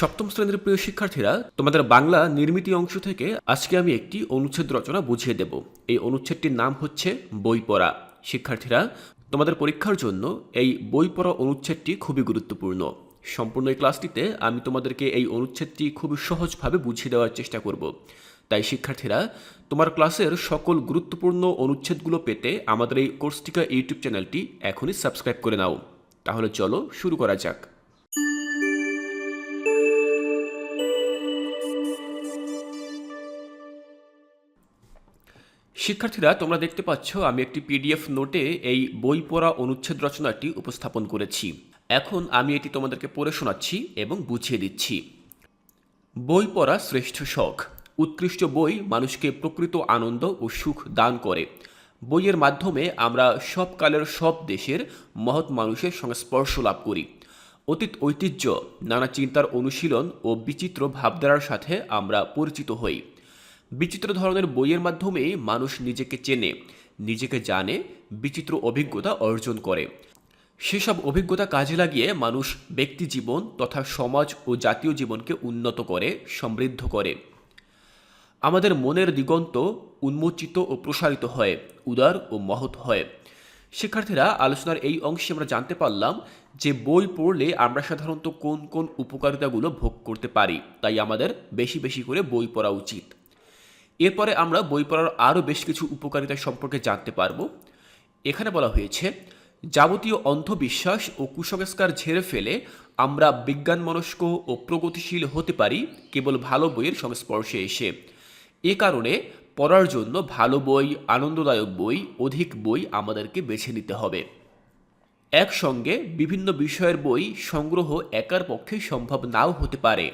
সপ্তম শ্রেণির প্রিয় শিক্ষার্থীরা, তোমাদের বাংলা নির্মিতি অংশ থেকে আজকে আমি একটি অনুচ্ছেদ রচনা বুঝিয়ে দেব। এই অনুচ্ছেদটির নাম হচ্ছে বই পড়া। শিক্ষার্থীরা, তোমাদের পরীক্ষার জন্য এই বই পড়া অনুচ্ছেদটি খুবই গুরুত্বপূর্ণ। সম্পূর্ণ এই ক্লাসটিতে আমি তোমাদেরকে এই অনুচ্ছেদটি খুবই সহজভাবে বুঝিয়ে দেওয়ার চেষ্টা করব। তাই শিক্ষার্থীরা, তোমার ক্লাসের সকল গুরুত্বপূর্ণ অনুচ্ছেদগুলো পেতে আমাদের এই কোর্সটিকা ইউটিউব চ্যানেলটি এখনই সাবস্ক্রাইব করে নাও। তাহলে চলো শুরু করা যাক। শিক্ষার্থীরা, তোমরা দেখতে পাচ্ছ, আমি একটি পিডিএফ নোটে এই বই পড়া অনুচ্ছেদ রচনাটি উপস্থাপন করেছি। এখন আমি এটি তোমাদেরকে পড়ে শোনাচ্ছি এবং বুঝিয়ে দিচ্ছি। বই পড়া শ্রেষ্ঠ শখ। উৎকৃষ্ট বই মানুষকে প্রকৃত আনন্দ ও সুখ দান করে। বইয়ের মাধ্যমে আমরা সব কালের সব দেশের মহৎ মানুষের সংস্পর্শ লাভ করি। অতীত ঐতিহ্য, নানা চিন্তার অনুশীলন ও বিচিত্র ভাবধারার সাথে আমরা পরিচিত হই। বিচিত্র ধরনের বইয়ের মাধ্যমে মানুষ নিজেকে চেনে, নিজেকে জানে, বিচিত্র অভিজ্ঞতা অর্জন করে। সেসব অভিজ্ঞতা কাজে লাগিয়ে মানুষ ব্যক্তি জীবন তথা সমাজ ও জাতীয় জীবনকে উন্নত করে, সমৃদ্ধ করে। আমাদের মনের দিগন্ত উন্মোচিত ও প্রসারিত হয়, উদার ও মহৎ হয়। শিক্ষার্থীরা, আলোচনার এই অংশে আমরা জানতে পারলাম যে বই পড়লে আমরা সাধারণত কোন কোন উপকারিতাগুলো ভোগ করতে পারি, তাই আমাদের বেশি বেশি করে বই পড়া উচিত। এরপরে আমরা বই পড়ার আরও বেশ কিছু উপকারিতা সম্পর্কে জানতে পারব। এখানে বলা হয়েছে, যাবতীয় অন্ধবিশ্বাস ও কুসংস্কার ঝেড়ে ফেলে আমরা বিজ্ঞান মনস্ক ও প্রগতিশীল হতে পারি কেবল ভালো বইয়ের সংস্পর্শে এসে। এ কারণে পড়ার জন্য ভালো বই, আনন্দদায়ক বই, অধিক বই আমাদেরকে বেছে নিতে হবে। একসঙ্গে বিভিন্ন বিষয়ের বই সংগ্রহ একার পক্ষে সম্ভব নাও হতে পারে,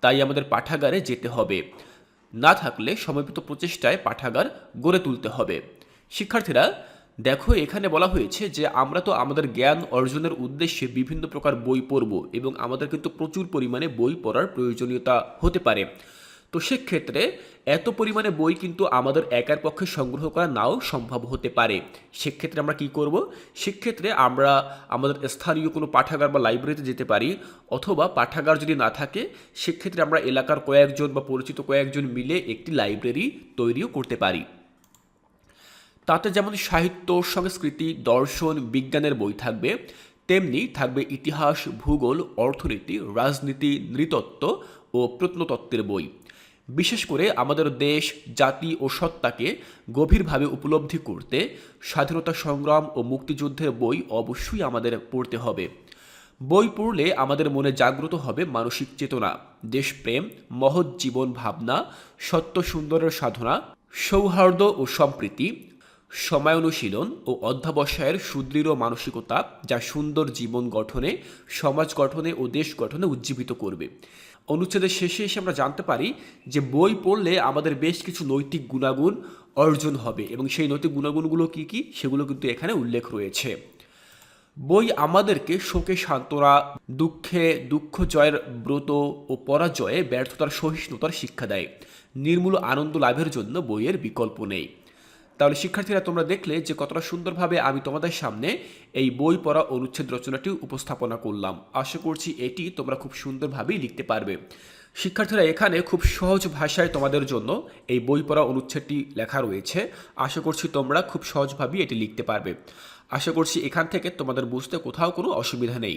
তাই আমাদের পাঠাগারে যেতে হবে। না থাকলে সমর্পিত প্রচেষ্টায় পাঠাগার গড়ে তুলতে হবে। শিক্ষার্থীরা, দেখো এখানে বলা হয়েছে যে আমরা তো আমাদের জ্ঞান অর্জনের উদ্দেশ্যে বিভিন্ন প্রকার বই পড়ব এবং আমাদের কিন্তু প্রচুর পরিমাণে বই পড়ার প্রয়োজনীয়তা হতে পারে। তো সেক্ষেত্রে এত পরিমাণে বই কিন্তু আমাদের একার পক্ষে সংগ্রহ করা নাও সম্ভব হতে পারে। সেক্ষেত্রে আমরা কি করব? সেক্ষেত্রে আমরা আমাদের স্থানীয় কোনো পাঠাগার বা লাইব্রেরিতে যেতে পারি, অথবা পাঠাগার যদি না থাকে, সেক্ষেত্রে আমরা এলাকার কয়েকজন বা পরিচিত কয়েকজন মিলে একটি লাইব্রেরি তৈরিও করতে পারি। তাতে যেমন সাহিত্য, সংস্কৃতি, দর্শন, বিজ্ঞানের বই থাকবে, তেমনি থাকবে ইতিহাস, ভূগোল, অর্থনীতি, রাজনীতি, নৃতত্ত্ব ও প্রত্নতত্ত্বের বই। বিশেষ করে আমাদের দেশ, জাতি ও সত্তাকে গভীরভাবে উপলব্ধি করতে স্বাধীনতা সংগ্রাম ও মুক্তিযুদ্ধের বই অবশ্যই আমাদের পড়তে হবে। বই পড়লে আমাদের মনে জাগ্রত হবে মানসিক চেতনা, দেশপ্রেম, মহৎ জীবন ভাবনা, সত্য সুন্দরের সাধনা, সৌহার্দ্য ও সম্প্রীতি সময়ানুশীলন ও অধ্যাবসায়ের সুদৃঢ় মানসিকতা যা সুন্দর জীবন গঠনে, সমাজ গঠনে ও দেশ গঠনে উজ্জীবিত করবে। অনুচ্ছেদের শেষে এসে আমরা জানতে পারি যে বই পড়লে আমাদের বেশ কিছু নৈতিক গুণাগুণ অর্জন হবে এবং সেই নৈতিক গুণাগুণগুলো কী কী সেগুলো কিন্তু এখানে উল্লেখ রয়েছে। বই আমাদেরকে শোকে সান্ত্বনা দুঃখে দুঃখ জয়ের ব্রত ও পরাজয়ে ব্যর্থতার সহিষ্ণুতার শিক্ষা দেয়। নির্মূল আনন্দ লাভের জন্য বইয়ের বিকল্প নেই। তাহলে শিক্ষার্থীরা তোমরা দেখলে যে কতটা সুন্দরভাবে আমি তোমাদের সামনে এই বই পড়া অনুচ্ছেদ রচনাটি উপস্থাপনা করলাম। আশা করছি এটি তোমরা খুব সুন্দরভাবেই লিখতে পারবে। শিক্ষার্থীরা এখানে খুব সহজ ভাষায় তোমাদের জন্য এই বই পড়া অনুচ্ছেদটি লেখা রয়েছে। আশা করছি তোমরা খুব সহজভাবেই এটি লিখতে পারবে। আশা করছি এখান থেকে তোমাদের বুঝতে কোথাও কোনো অসুবিধা নেই।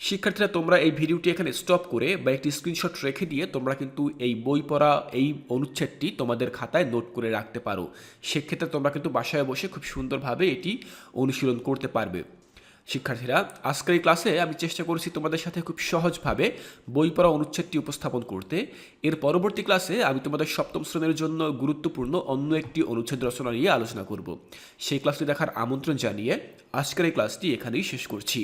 শিক্ষার্থীরা, তোমরা এই ভিডিওটি এখানে স্টপ করে বা একটি স্ক্রিনশট রেখে দিয়ে তোমরা কিন্তু এই বই পড়া, এই অনুচ্ছেদটি তোমাদের খাতায় নোট করে রাখতে পারো। সেক্ষেত্রে তোমরা কিন্তু বাসায় বসে খুব সুন্দরভাবে এটি অনুশীলন করতে পারবে। শিক্ষার্থীরা, আজকের এই ক্লাসে আমি চেষ্টা করেছি তোমাদের সাথে খুব সহজভাবে বই পড়া অনুচ্ছেদটি উপস্থাপন করতে। এর পরবর্তী ক্লাসে আমি তোমাদের সপ্তম শ্রেণির জন্য গুরুত্বপূর্ণ অন্য একটি অনুচ্ছেদ রচনা নিয়ে আলোচনা করব। সেই ক্লাসটি দেখার আমন্ত্রণ জানিয়ে আজকের এই ক্লাসটি এখানেই শেষ করছি।